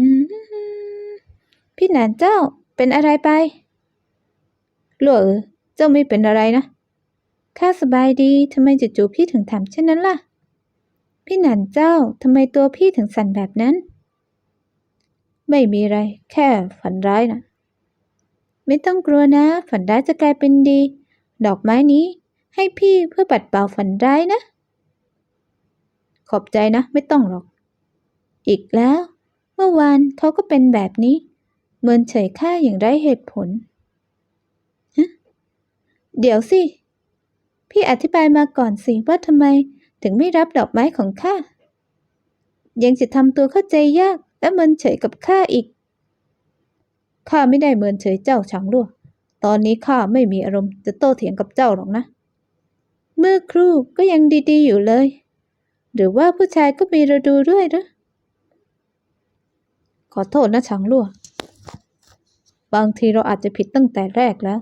อืมพี่หนานเจ้าเป็นอะไรไปหลัวเออเจ้าไม่เป็นอะไรนะข้าสบายดีทำไมจู่ๆพี่ถึงถามเช่นนั้นล่ะ พี่หนานเจ้าทำไมตัวพี่ถึงสั่นแบบนั้น ไม่มีอะไร แค่ฝันร้ายนะไม่ต้องกลัวนะ ฝันร้ายจะกลายเป็นดี ดอกไม้นี้ ให้พี่เพื่อปัดเป่าฝันร้ายนะ ขอบใจนะ ไม่ต้องหรอก อีกแล้ว มื่อวานเขาก็เป็นแบบนี้เหมือนเฉยข้าอย่างไร้เหตุผล เดี๋ยวสิ พี่อธิบายมาก่อนสิว่าทำไมถึงไม่รับดอกไม้ของข้า ยังจะทำตัวเข้าใจยากและเมินเฉยกับข้าอีก ข้าไม่ได้เมินเฉยเจ้าฉางรั่วตอนนี้ข้าไม่มีอารมณ์จะโต้เถียงกับเจ้าหรอกนะ เมื่อครู่ก็ยังดีๆอยู่เลย หรือว่าผู้ชายก็มีฤดูด้วยหรือ ขอโทษนะฉางรั่ว บางทีเราอาจจะผิดตั้งแต่แรกแล้ว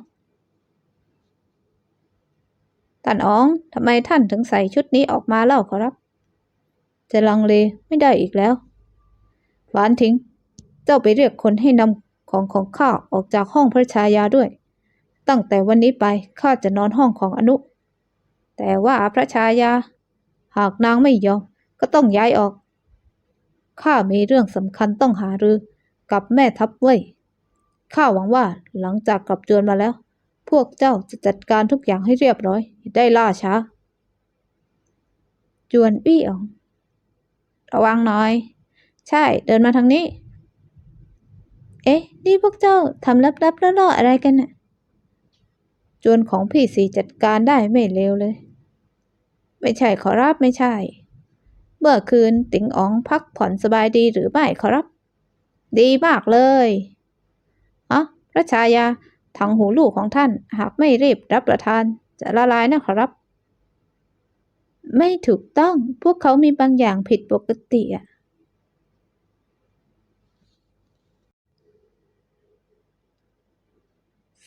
ท่านอ๋องทำไมท่านถึงใส่ชุดนี้ออกมาเล่าขอรับ จะลังเลไม่ได้อีกแล้วหวานทิ้ง เจ้าไปเรียกคนให้นำของของข้าออกจากห้องพระชายาด้วย ตั้งแต่วันนี้ไปข้าจะนอนห้องของอนุ แต่ว่าพระชายา หากนางไม่ยอมก็ต้องย้ายออก ข้ามีเรื่องสำคัญต้องหารือ กับแม่ทัพเว่ยข้าหวังว่าหลังจากกลับจวนมาแล้ว พวกเจ้าจะจัดการทุกอย่างให้เรียบร้อยได้ล่าช้า จวนอี้อ๋อง ระวังหน่อย ใช่เดินมาทางนี้ เอ๊ะ นี่พวกเจ้าทำลับๆล่อๆอะไรกันน่ะ จวนของพี่สีจัดการได้ไม่เลวเลย ไม่ใช่ขอรับไม่ใช่ เมื่อคืนติ๋งอ๋องพักผ่อนสบายดีหรือไม่ขอรับ ดีมากเลยอ๋อพระชายาทางหูลูกของท่านหากไม่รีบรับประทานจะละลายนะขอรับ ไม่ถูกต้องพวกเขามีบางอย่างผิดปกติอะ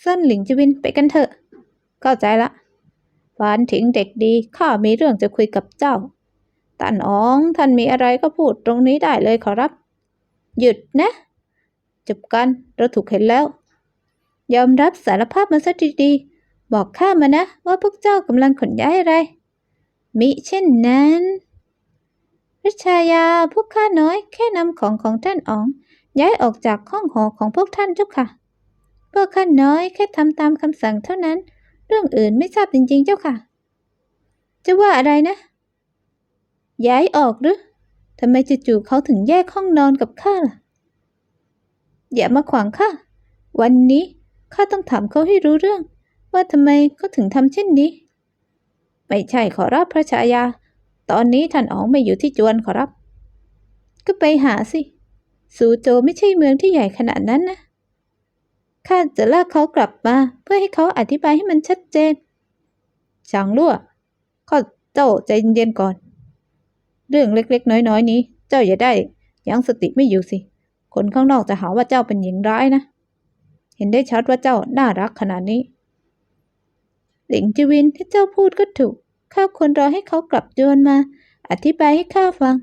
สั้นหลิงจวินไปกันเถอะ เข้าใจละฟานถิงเด็กดีข้ามีเรื่องจะคุยกับเจ้า ท่านอ๋อง ท่านมีอะไรก็พูดตรงนี้ได้เลยขอรับ หยุดนะ จบกัน เราถูกเห็นแล้ว ยอมรับสารภาพมาซะดีๆ บอกข้ามานะ ว่าพวกเจ้ากำลังขนย้ายอะไร มิเช่นนั้นริชายาพวกข้าน้อยแค่นำของของท่านอ๋อง ย้ายออกจากห้องหอของพวกท่านเจ้าค่ะ พวกข้าน้อยแค่ทำตามคำสั่งเท่านั้น เรื่องอื่นไม่ทราบจริงๆเจ้าค่ะ จะว่าอะไรนะ ย้ายออกหรือทำไมจู่ๆเขาถึงแยกห้องนอนกับข้าล่ะ อย่ามาขวางข้า วันนี้ข้าต้องถามเขาให้รู้เรื่อง ว่าทำไมเขาถึงทำเช่นนี้ ไม่ใช่ขอรับพระชายา ตอนนี้ท่านอ๋องไม่อยู่ที่จวนขอรับ ก็ไปหาสิ สูโจไม่ใช่เมืองที่ใหญ่ขนาดนั้นนะ ข้าจะลากเขากลับมาเพื่อให้เขาอธิบายให้มันชัดเจนฉางลั่วข้าเจ้าใจเย็นๆก่อน เรื่องเล็ก ๆ น้อย ๆ นี้ เจ้าอย่าได้ ยังสติไม่อยู่สิ คนข้างนอกจะหาว่าเจ้าเป็นหญิงร้ายนะ เห็นได้ชัดว่าเจ้าน่ารักขนาดนี้ หลิงจวินที่เจ้าพูดก็ถูก ข้าควรรอให้เขากลับจวนมา อธิบายให้ข้าฟัง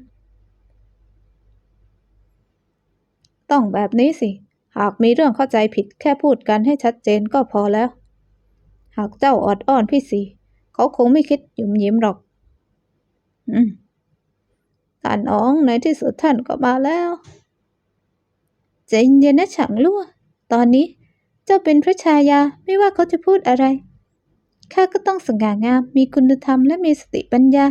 ต้องแบบนี้สิ หากมีเรื่องเข้าใจผิดแค่พูดกันให้ชัดเจนก็พอแล้ว หากเจ้าออดอ้อนพี่สี เขาคงไม่คิดหยุมยิ้มหรอก อืม ท่านอ๋องในที่สุดท่านก็มาแล้วใจเย็นนะฉางลั่ว ตอนนี้เจ้าเป็นพระชายาไม่ว่าเขาจะพูดอะไร ข้าก็ต้องสง่างามมีคุณธรรมและมีสติปัญญา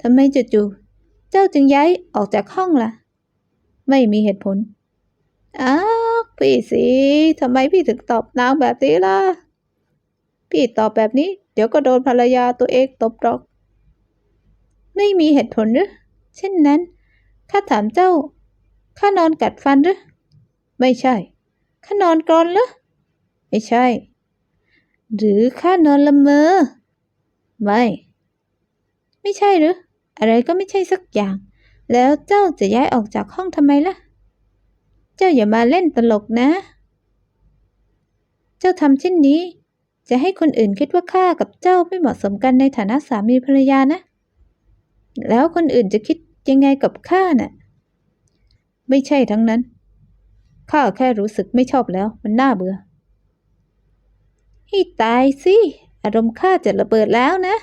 ทำไมจู่ๆเจ้าจึงย้ายออกจากห้องล่ะ ไม่มีเหตุผล อ้าวพี่สีทำไมพี่ถึงตอบนางแบบนี้ล่ะ พี่ตอบแบบนี้ เดี๋ยวก็โดนภรรยาตัวเองตบหรอก ไม่มีเหตุผลหรือ เช่นนั้น ข้าถามเจ้า ข้านอนกัดฟันหรือ ไม่ใช่ ข้านอนกรนหรือ ไม่ใช่ หรือข้านอนละเมอ ไม่ ไม่ใช่หรือ อะไรก็ไม่ใช่สักอย่าง แล้วเจ้าจะย้ายออกจากห้องทำไมล่ะ เจ้าอย่ามาเล่นตลกนะ เจ้าทำเช่นนี้ จะให้คนอื่นคิดว่าข้ากับเจ้าไม่เหมาะสมกันในฐานะสามีภรรยานะแล้วคนอื่นจะคิด ยังไงกับข้าน่ะ ไม่ใช่ทั้งนั้น ข้าแค่รู้สึกไม่ชอบแล้ว มันน่าเบื่อ ให้ตายสิ อารมณ์ข้าจะระเบิดแล้วนะ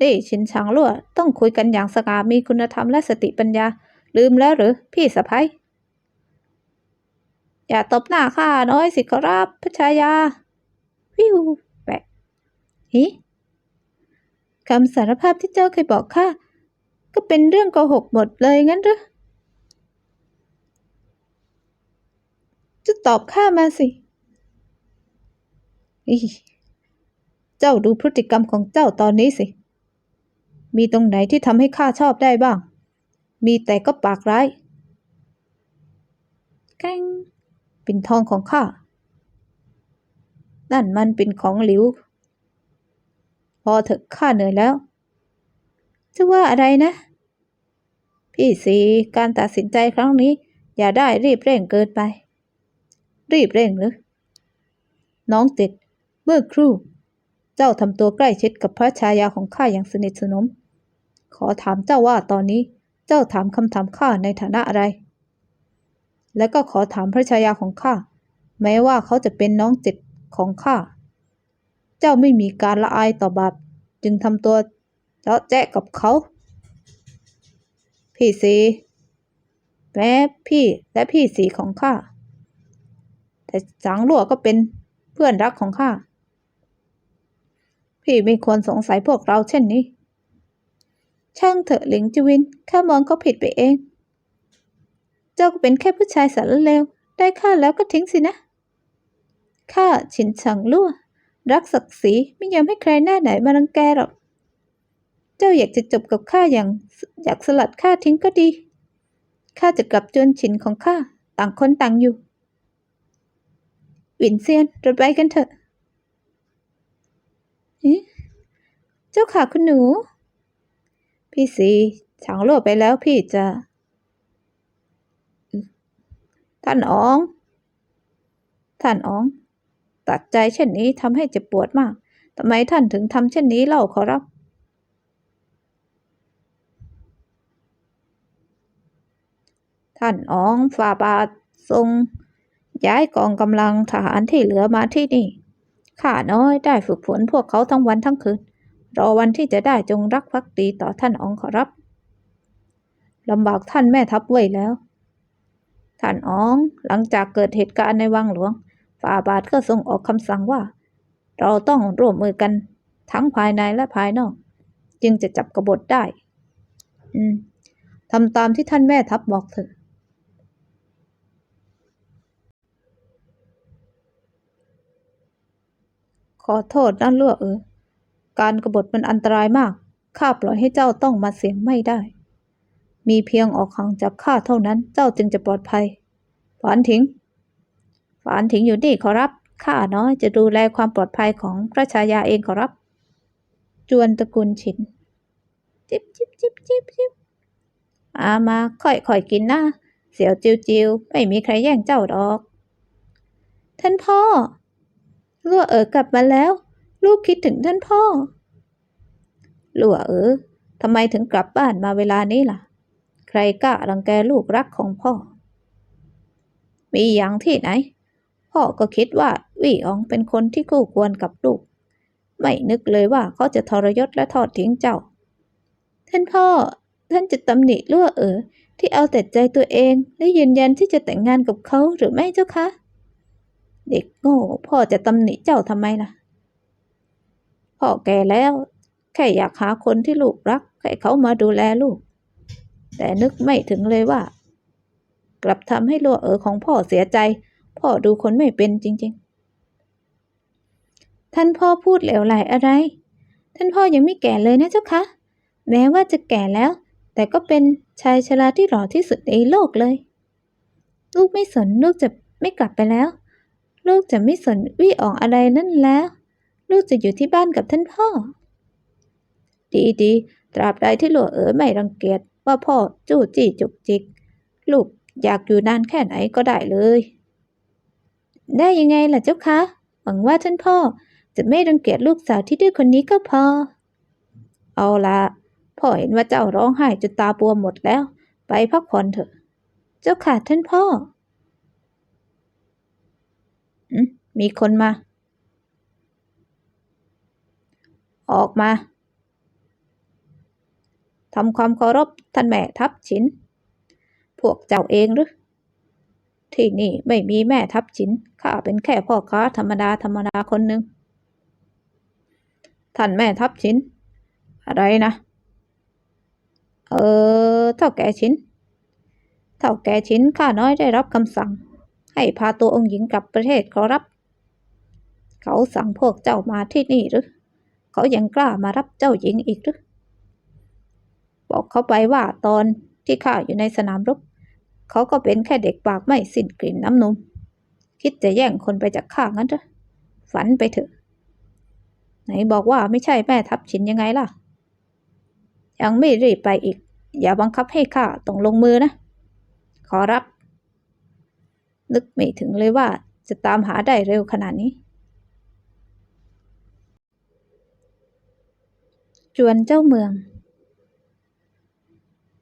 นี่ชินชางลั่วต้องคุยกันอย่างสง่ามีคุณธรรมและสติปัญญา ลืมแล้วหรือพี่สะพ้ยอย่าตบหน้าข้าน้อยสิครับพระชายา วิวแปะฮิ คำสารภาพที่เจ้าเคยบอกข้าก็เป็นเรื่องโกหกหมดเลยงั้นหรือจะตอบข้ามาสิอิเจ้าดูพฤติกรรมของเจ้าตอนนี้สิ มีตรงไหนที่ทำให้ข้าชอบได้บ้าง มีแต่ก็ปากร้ายแกล้งปิ่นทองของข้า นั่นมันเป็นของหลิว พอเถอะข้าเหนื่อยแล้ว จะว่าอะไรนะ พี่สีการตัดสินใจครั้งนี้ อย่าได้รีบเร่งเกินไป รีบเร่งหรือน้องติด เมื่อครู่ เจ้าทำตัวใกล้ชิดกับพระชายาของข้าอย่างสนิทสนม ขอถามเจ้าว่าตอนนี้เจ้าถามคำถามข้าในฐานะอะไร และก็ขอถามพระชายาของข้าแม้ว่าเขาจะเป็นน้องจิตของข้า เจ้าไม่มีการละอายต่อบาปจึงทำตัวเจาะแจ๊ะกับเขา พี่สีแม้พี่และพี่สีของข้า แต่จางลั่วก็เป็นเพื่อนรักของข้า พี่ไม่ควรสงสัยพวกเราเช่นนี้ ช่างเถอะหลิงจวินข้ามองเขาผิดไปเอง เจ้าก็เป็นแค่ผู้ชายสารเลว ได้ข้าแล้วก็ทิ้งสินะ ข้าฉินชังลั่ว รักศักดิ์ศรีไม่ยอมให้ใครหน้าไหนมารังแกหรอก เจ้าอยากจะจบกับข้าอย่างอยากสลัดข้าทิ้งก็ดี ข้าจะกลับจวนฉินของข้าต่างคนต่างอยู่วินเซียนเราไปกันเถอะเจ้าค่ะคุณหนู พี่สีฉางลั่วไปแล้วพี่จะ ท่านอ๋อง ท่านอ๋อง ตัดใจเช่นนี้ทำให้เจ็บปวดมากทำไมท่านถึงทำเช่นนี้เล่าขอรับ ท่านอ๋องฝ่าบาททรง ย้ายกองกำลังทหารที่เหลือมาที่นี่ ข้าน้อยได้ฝึกฝนพวกเขาทั้งวันทั้งคืน รอวันที่จะได้จงรักภักดีต่อท่านอ๋องขอรับลำบากท่านแม่ทัพไว้แล้ว ท่านอ๋องหลังจากเกิดเหตุการณ์ในวังหลวง ฝ่าบาทก็ทรงออกคำสั่งว่า เราต้องร่วมมือกันทั้งภายในและภายนอก จึงจะจับกบฏได้ อืมทำตามที่ท่านแม่ทัพบอกเถอะขอโทษนั่นล่วเออการกบฏมันอันตรายมาก ข้าปล่อยให้เจ้าต้องมาเสี่ยงไม่ได้ มีเพียงออกห่างจากข้าเท่านั้น เจ้าจึงจะปลอดภัยฝานถิง ฝานถิงอยู่นี่ขอรับ ข้าน้อยจะดูแลความปลอดภัยของพระชายาเองขอรับ จวนตระกูลฉิน จิบจิบจิบจิบจิบอามาค่อยๆกินนะเสียวจิวจิวไม่มีใครแย่งเจ้าดอก ท่านพ่อลั่วเอ๋อกลับมาแล้ว ลูกคิดถึงท่านพ่อลั่วเอ๋อทำไมถึงกลับบ้านมาเวลานี้ล่ะ ใครกล้ารังแกลูกรักของพ่อ มีอย่างที่ไหน พ่อก็คิดว่าวี่อองเป็นคนที่คู่ควรกับลูก ไม่นึกเลยว่าเขาจะทรยศและทอดทิ้งเจ้า ท่านพ่อ ท่านจะตำหนิลั่วเอ๋อที่เอาแต่ใจตัวเองและยืนยันที่จะแต่งงานกับเขาหรือไม่เจ้าคะ เด็กโง่พ่อจะตำหนิเจ้าทำไมล่ะ พ่อแก่แล้ว แค่อยากหาคนที่ลูกรักให้เขามาดูแลลูก แต่นึกไม่ถึงเลยว่า กลับทำให้ลัวเอ๋อของพ่อเสียใจ พ่อดูคนไม่เป็นจริง ๆ ท่านพ่อพูดเหลวไหลอะไร ท่านพ่อยังไม่แก่เลยนะเจ้าคะ แม้ว่าจะแก่แล้ว แต่ก็เป็นชายชราที่หล่อที่สุดในโลกเลย ลูกไม่สนลูกจะไม่กลับไปแล้ว ลูกจะไม่สนวี่อองอะไรนั่นแล้ว ลูกจะอยู่ที่บ้านกับท่านพ่อ ดีๆตราบใดที่หลัวเอ๋อไม่รังเกียจว่าพ่อจู้จี้จุกจิก ลูกอยากอยู่นานแค่ไหนก็ได้เลย ได้ยังไงล่ะเจ้าคะ หวังว่าท่านพ่อจะไม่รังเกียจลูกสาวที่ดื้อคนนี้ก็พอ เอาละพ่อเห็นว่าเจ้าร้องไห้จนตาบวมหมดแล้ว ไปพักผ่อนเถอะ เจ้าค่ะท่านพ่ออมีคนมา ออกมาทำความเคารพท่านแม่ทัพฉิน พวกเจ้าเองหรือ ที่นี่ไม่มีแม่ทัพฉินข้าเป็นแค่พ่อค้าธรรมดาธรรมดาคนหนึ่งท่านแม่ทัพฉินอะไรนะ เออเท่าแก่ชินเท่าแก่ชินข้าน้อยได้รับคำสั่ง ให้พาตัวองค์หญิงกลับประเทศขอรับ เขาสั่งพวกเจ้ามาที่นี่หรือ เขายังกล้ามารับเจ้าหญิงอีกหรือ บอกเขาไปว่าตอนที่ข้าอยู่ในสนามรบ เขาก็เป็นแค่เด็กปากไม่สิ้นกลิ่นน้ำนม คิดจะแย่งคนไปจากข้างั้นเหรอฝันไปเถอะ ไหนบอกว่าไม่ใช่แม่ทัพชินยังไงล่ะ ยังไม่รีบไปอีก อย่าบังคับให้ข้าต้องลงมือนะ ขอรับ นึกไม่ถึงเลยว่าจะตามหาได้เร็วขนาดนี้ จวนเจ้าเมือง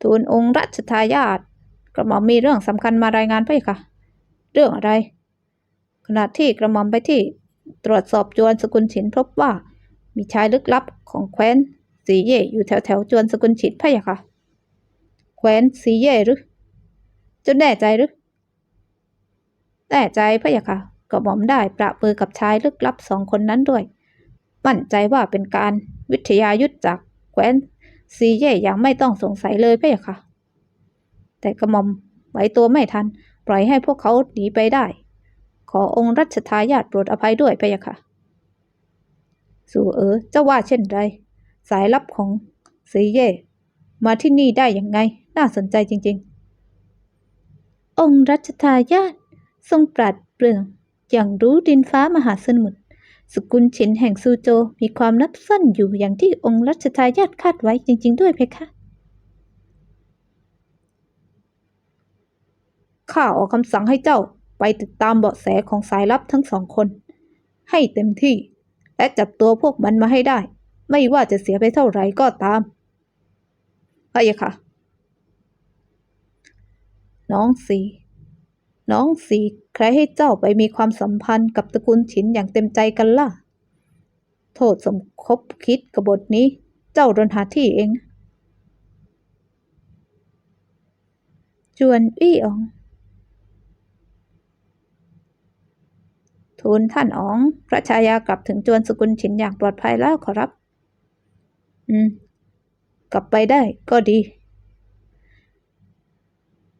ทูลองค์รัชทายาท กระหม่อมมีเรื่องสำคัญมารายงานไปค่ะ เรื่องอะไร ขณะที่กระหม่อมไปที่ตรวจสอบจวนสกุลฉินพบว่า มีชายลึกลับของแคว้นสีเย่อยู่แถวแถวจวนสกุลฉินพะยะค่ะ แคว้นสีเย่หรือจนแน่ใจหรือแน่ใจพะยะค่ะกระหม่อมได้ประมือกับชายลึกลับสองคนนั้นด้วย มั่นใจว่าเป็นการวิทยายุทธจากแคว้นซีเย่อย่างไม่ต้องสงสัยเลยพะยะค่ะ แต่กระหม่อมไหวตัวไม่ทัน ปล่อยให้พวกเขาหนีไปได้ ขอองค์รัชทายาทโปรดอภัยด้วยพะยะค่ะ สู่เอ๋อเจ้าว่าเช่นไร สายลับของซีเย่มาที่นี่ได้ยังไง น่าสนใจจริง ๆ องค์รัชทายาททรงปราดเปรื่องอย่างรู้ดินฟ้ามหาสมุทรสกุลฉินแห่งซูโจมีความลับซ่อนอยู่อย่างที่องค์รัชทายาทคาดไว้จริง ๆ ด้วยเพคะ ข้าออกคำสั่งให้เจ้าไปติดตามเบาะแสของสายลับทั้งสองคน ให้เต็มที่ และจับตัวพวกมันมาให้ได้ ไม่ว่าจะเสียไปเท่าไหร่ก็ตามพะยะค่ะ น้องสีน้องสีใครให้เจ้าไปมีความสัมพันธ์กับตระกูลฉินอย่างเต็มใจกันล่ะ โทษสมคบคิดกบฏนี้ เจ้าดนหาที่เอง จวนอี้ออง ทูลท่านอ๋อง พระชายากลับถึงจวนสกุลฉินอย่างปลอดภัยแล้วขอรับ อืม กลับไปได้ก็ดี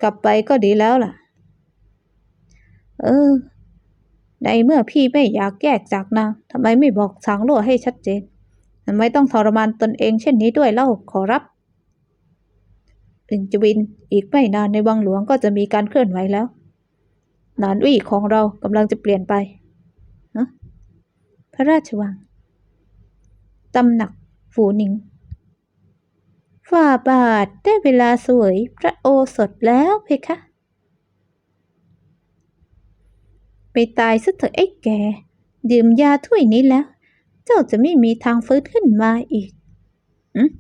กลับไปก็ดีแล้วล่ะ เออ ในเมื่อพี่ไม่อยากแยกจากนางทำไมไม่บอกทางรั่วให้ชัดเจนทำไมต้องทรมานตนเองเช่นนี้ด้วยเล่าขอรับอึงจวิน อีกไม่นานในวังหลวงก็จะมีการเคลื่อนไหวแล้ว นานวี่ของเรากำลังจะเปลี่ยนไป ระราชวัง ตำหนักฝูหนิง ฝ่าบาทได้เวลาสวยพระโอสถแล้วเพคะ ไปตายซะเถอะไอ้แก ดื่มยาถ้วยนี้แล้ว เจ้าจะไม่มีทางฟื้นขึ้นมาอีกอืม